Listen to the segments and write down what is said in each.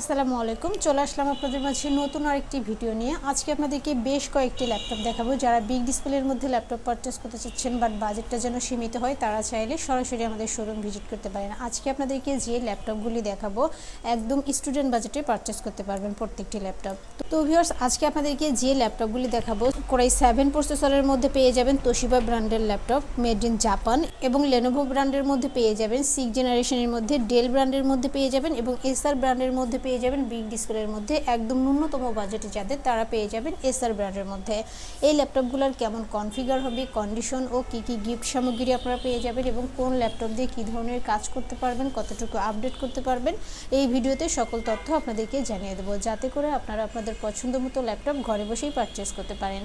আসসালামু আলাইকুম, চলে আসলাম আপনাদের মাঝে নতুন আরেকটি ভিডিও নিয়ে। আজকে আপনাদেরকে বেশ কয়েকটি ল্যাপটপ দেখাবো। যারা বিগ ডিসপ্লের মধ্যে ল্যাপটপ পারচেস করতে চাচ্ছেন বাট বাজেটটা যেন সীমিত হয়, তারা চাইলে সরাসরি আমাদের শোরুম ভিজিট করতে পারেন। আজকে আপনাদেরকে যে ল্যাপটপগুলি দেখাবো, একদম স্টুডেন্ট বাজেটে পারচেস করতে পারবেন প্রত্যেকটি ল্যাপটপ। তো ভিউয়ার্স আজকে আপনাদেরকে যে ল্যাপটপগুলি দেখাবো কোরাই সেভেন প্রসেসরের মধ্যে পেয়ে যাবেন তোশিবা ব্র্যান্ডের ল্যাপটপ মেড ইন জাপান এবং লেনোভো ব্র্যান্ডের মধ্যে পেয়ে যাবেন সিক্স জেনারেশনের মধ্যে ডেল ব্র্যান্ডের মধ্যে পেয়ে যাবেন এবং এসআর ব্র্যান্ডের মধ্যে পেয়ে যাবেন বিগ ডিসপ্লের মধ্যে। একদম ন্যূনতম বাজেটে যাদের, তারা পেয়ে যাবেন এসআর ব্র্যান্ডের মধ্যে। এই ল্যাপটপগুলোর কেমন কনফিগার হবে কন্ডিশন ও কি কি গিফট সামগ্রী আপনারা পেয়ে যাবেন এবং কোন ল্যাপটপ দিয়ে কী ধরনের কাজ করতে পারবেন, কতটুকু আপডেট করতে পারবেন, এই ভিডিওতে সকল তথ্য আপনাদেরকে জানিয়ে দেবো। যাতে করে আপনারা আপনাদের পছন্দ মতো ল্যাপটপ ঘরে বসেই পারচেস করতে পারেন।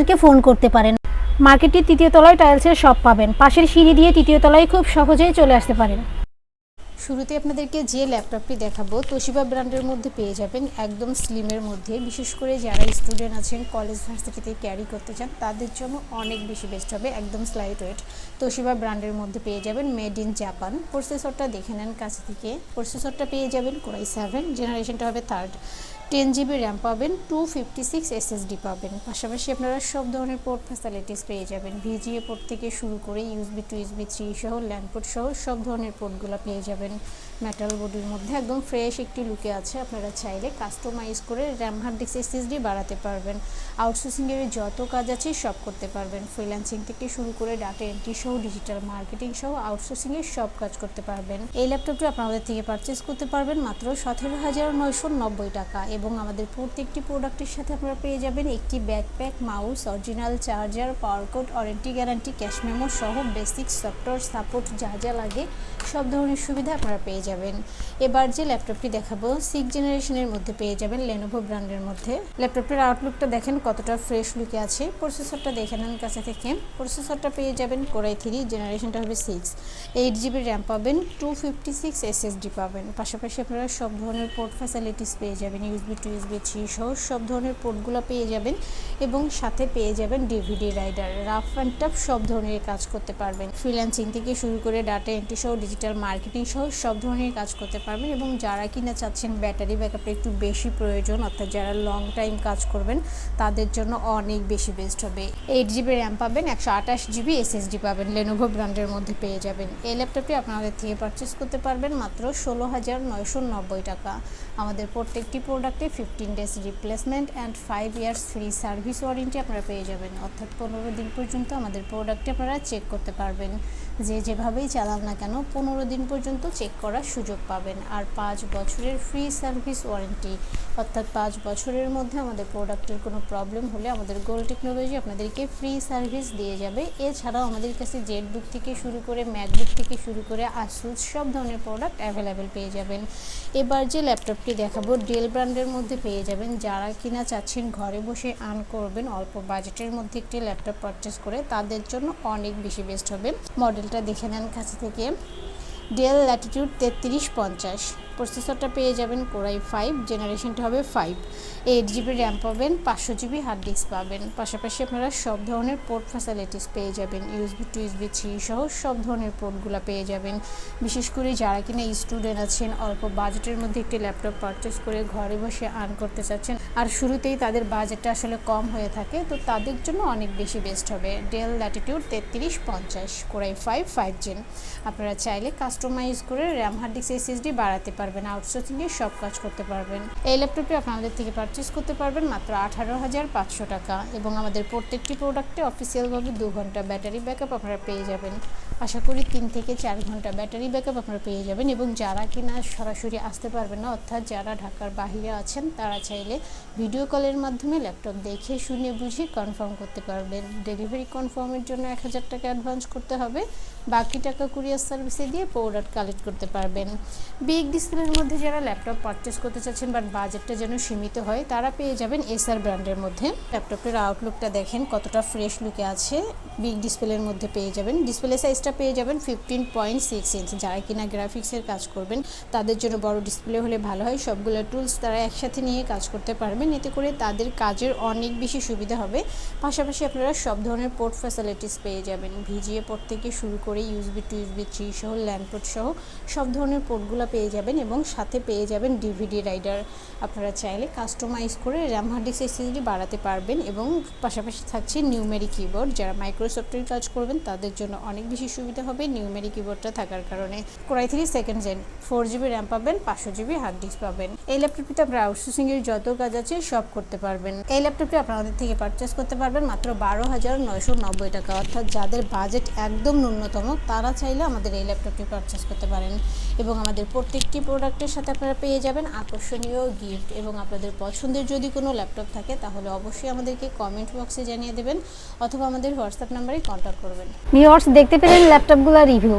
আমাদেরকে ফোন করতে পারেন। মার্কেটটির তৃতীয় তলায় টাইলসের শপ পাবেন। পাশের সিঁড়ি দিয়ে তৃতীয় তলায় খুব সহজেই চলে আসতে পারেন। শুরুতে আপনাদেরকে যে ল্যাপটপটি দেখাবো, তোশিবা ব্র্যান্ডের মধ্যে পেয়ে যাবেন একদম স্লিমের মধ্যে। বিশেষ করে যারা স্টুডেন্ট আছেন কলেজ ভার্সিটিতে ক্যারি করতে চান, তাদের জন্য অনেক বেশি বেস্ট হবে, একদম স্লাইট ওয়েট তোশিবা ব্র্যান্ডের মধ্যে পেয়ে যাবেন মেড ইন জাপান প্রসেসরটা দেখে নেন কাছ থেকে। প্রসেসরটা পেয়ে যাবেন কোরাই সেভেন জেনারেশনটা হবে থার্ড টেন জিবি র্যাম পাবেন টু ফিফটি সিক্স এসএসডি পাবেন। পাশাপাশি আপনারা সব ধরনের পোর্ট ফ্যাসিলিটিস পেয়ে যাবেন। ভিজিএ পোর্ট থেকে শুরু করে ইউএসবি টু ইউসবি থ্রি সহ ল্যান্ড পোর্ট সহ সব ধরনের পোর্টগুলো পেয়ে যাবেন। মেটাল বডির মধ্যে একদম ফ্রেশ একটি লুকে আছে। আপনারা চাইলে কাস্টমাইজ করে র্যাম হার্ড ডিস্ক এসএসডি বাড়াতে পারবেন। আউটসোর্সিংয়ের যত কাজ আছে সব করতে পারবেন। ফ্রিল্যান্সিং থেকে শুরু করে ডাটা এন্ট্রি সহ ডিজিটাল মার্কেটিং সহ আউটসোর্সিংয়ের সব কাজ করতে পারবেন। এই ল্যাপটপটি আপনাদের থেকে পারচেস করতে পারবেন মাত্র সতেরো হাজার নয়শো নব্বই টাকা এবং আমাদের প্রত্যেকটি প্রোডাক্টের সাথে আপনারা পেয়ে যাবেন একটি backpack mouse original charger power cord warranty guarantee cash memo সহ বেসিক সফটওয়্যার সাপোর্ট যা যা লাগে সব ধরনের সুবিধা আপনারা পেয়ে যাবেন। এবার যে ল্যাপটপটি দেখাবো সিক্স জেনারেশনের মধ্যে পেয়ে যাবেন লেনোভো ব্র্যান্ডের মধ্যে। ল্যাপটপটির আউটলুকটা দেখেন কতটা ফ্রেশ লুকে আছে। প্রসেসরটা দেখে নেন কাছে থেকে। প্রসেসরটা পেয়ে যাবেন কোরাই থ্রি জেনারেশনটা হবে সিক্স এইট জিবি র্যাম পাবেন টু ফিফটি সিক্স এসএসডি পাবেন। পাশাপাশি আপনারা সব ধরনের পোর্ট ফ্যাসিলিটিস পেয়ে যাবেন ইউএসবি টু ইউএসবি থ্রি সহ সব ধরনের পোর্টগুলো পেয়ে যাবেন এবং সাথে পেয়ে যাবেন DVD writer rough and tough সব ধরনের কাজ করতে পারবেন। ফ্রিল্যান্সিং থেকে শুরু করে ডাটা এন্ট্রি সহ ডিজিটাল মার্কেটিং সহ সব ধরনের কাজ করতে পারবেন এবং যারা কিনা চাচ্ছেন ব্যাটারি ব্যাকআপটা একটু বেশি প্রয়োজন, অর্থাৎ যারা লং টাইম কাজ করবেন, তাদের জন্য অনেক বেশি বেস্ট হবে। এইট জিবি র্যাম পাবেন, একশো আঠাশ জিবি এসএসডি পাবেন লেনোভো ব্র্যান্ডের মধ্যে পেয়ে যাবেন। এই ল্যাপটপটি আপনাদের থেকে পারচেস করতে পারবেন মাত্র ষোলো হাজার নয়শো নব্বই টাকা। আমাদের প্রত্যেকটি প্রোডাক্টে fifteen days replacement and five years free service warranty আপনারা পেয়ে যাবেন। অর্থাৎ পনেরো দিন পর্যন্ত আমাদের প্রোডাক্টটি আপনারা চেক করতে পারবেন। যে যেভাবেই চালান না কেন, পনেরো দিন পর্যন্ত চেক করার সুযোগ পাবেন। আর পাঁচ বছরের ফ্রি সার্ভিস ওয়ারেন্টি অর্থাৎ পাঁচ বছরের মধ্যে আমাদের প্রোডাক্টের কোনো প্রবলেম হলে আমাদের গোল টেকনোলজি আপনাদেরকে ফ্রি সার্ভিস দিয়ে যাবে। এছাড়াও আমাদের কাছে জেট বুক থেকে শুরু করে ম্যাকবুক থেকে শুরু করে আসুস সব ধরনের প্রোডাক্ট অ্যাভেলেবেল পেয়ে যাবেন। এবার যে ল্যাপটপটি দেখাবো ডেল ব্র্যান্ডের মধ্যে পেয়ে যাবেন। যারা কিনা চাচ্ছেন ঘরে বসে আর্ন করবেন, অল্প বাজেটের মধ্যে একটি ল্যাপটপ পারচেস করে, তাদের জন্য অনেক বেশি বেস্ট হবে। মডেলটা দেখে নেন কাছে থেকে। ডেল ল্যাটিটিউড তেত্রিশ পঞ্চাশ। প্রসেসরটা পেয়ে যাবেন কোরাই ফাইভ, জেনারেশনটা হবে ফাইভ। এইট জিবি র্যাম পাবেন, পাঁচশো জিবি হার্ড ডিস্ক পাবেন। পাশাপাশি আপনারা সব ধরনের পোর্ট ফ্যাসিলিটিস পেয়ে যাবেন। ইউএসবি টু ইউএসবি থ্রি সহ সব ধরনের পোর্টগুলো পেয়ে যাবেন। বিশেষ করে যারা কিনা স্টুডেন্ট আছেন, অল্প বাজেটের মধ্যে একটি ল্যাপটপ পারচেস করে ঘরে বসে আর্ন করতে চাচ্ছেন আর শুরুতেই তাদের বাজেটটা আসলে কম হয়ে থাকে, তো তাদের জন্য অনেক বেশি বেস্ট হবে। ডেল ল্যাটিটিউড তেত্রিশ পঞ্চাশ, কোরাই ফাইভ ফাইভ জেন আপনারা চাইলে কাস্টমাইজ করে র্যাম হার্ড ডিস্ক এসএসডি বাড়াতে পারবেন আউটসোর্সিংয়ে সব কাজ করতে পারবেন। এই ল্যাপটপটি আপনাদের থেকে পারচেস করতে পারবেন মাত্র আঠারো হাজার পাঁচশো টাকা এবং আমাদের প্রত্যেকটি প্রোডাক্টে অফিসিয়ালভাবে দু ঘণ্টা ব্যাটারি ব্যাকআপ আপনারা পেয়ে যাবেন। আশা করি তিন থেকে চার ঘণ্টা ব্যাটারি ব্যাকআপ আপনারা পেয়ে যাবেন এবং যারা কিনা সরাসরি আসতে পারবেন না, অর্থাৎ যারা ঢাকার বাহিরে আছেন, তারা চাইলে ভিডিও কলের মাধ্যমে ল্যাপটপ দেখে, শুনে, বুঝে কনফার্ম করতে পারবেন। ডেলিভারি কনফার্মের জন্য এক হাজার টাকা অ্যাডভান্স করতে হবে। বাকি টাকা কুরিয়ার সার্ভিসে দিয়ে প্রোডাক্ট কালেক্ট করতে পারবেন। বিগ ডিসপ্লের মধ্যে যারা ল্যাপটপ পারচেস করতে চাচ্ছেন বাট বাজেটটা যেন সীমিত হয়, তারা পেয়ে যাবেন এসআর ব্র্যান্ডের মধ্যে। ল্যাপটপের আউটলুকটা দেখেন কতটা ফ্রেশ লুকে আছে। বিগ ডিসপ্লের মধ্যে পেয়ে যাবেন। ডিসপ্লে সাইজটা পেয়ে যাবেন ফিফটিন পয়েন্ট সিক্স ইঞ্চ যারা কিনা গ্রাফিক্সের কাজ করবেন, তাদের জন্য বড় ডিসপ্লে হলে ভালো হয়। সবগুলো টুলস তারা একসাথে নিয়ে কাজ করতে পারবেন। এতে করে তাদের কাজের অনেক বেশি সুবিধা হবে। পাশাপাশি আপনারা সব ধরনের পোর্ট ফ্যাসিলিটিস পেয়ে যাবেন। ভিজিএ পোর্ট থেকে শুরু করে ইউসবি টু ইউসবি থ্রি সহ ল্যান্ড পোর্ট সহ সব ধরনের পোর্টগুলো পেয়ে যাবেন এবং সাথে পেয়ে যাবেন ডিভিডি রাইডার আপনারা চাইলে কাস্টমাইজ করে র্যাম হার্ড ডিস্ক এসএসডি বাড়াতে পারবেন এবং পাশাপাশি থাকছে নিউমেরি কিবোর্ড যারা মাইক্রোসফটের কাজ করবেন, তাদের জন্য অনেক বেশি সুবিধা হবে নিউমেরি কিবোর্ডটা থাকার কারণে। Core i three second gen four GB RAM পাবেন, পাঁচশো জিবি হার্ড ডিস্ক পাবেন। এই ল্যাপটপটিতে আপনারা আউটসোর্সিং এর যত কাজ আছে সব করতে পারবেন। এই ল্যাপটপটি আপনাদের থেকে পারচেস করতে পারবেন মাত্র বারো হাজার নয়শো নব্বই টাকা। অর্থাৎ যাদের বাজেট একদম ন্যূনতম, তারা চাইলে আমাদের এই ল্যাপটপটি পারচেস করতে পারেন। এবং আমাদের প্রত্যেকটি প্রোডাক্টের সাথে আপনারা পেয়ে যাবেন আকর্ষণীয় গিফট এবং আপনাদের পছন্দের যদি কোনো ল্যাপটপ থাকে, তাহলে অবশ্যই আমাদেরকে কমেন্ট বক্সে জানিয়ে দেবেন, অথবা আমাদের হোয়াটসঅ্যাপ নাম্বারে কন্ট্যাক্ট করবেন। ভিউয়ার্স দেখতে পেলেন ল্যাপটপগুলোর রিভিউ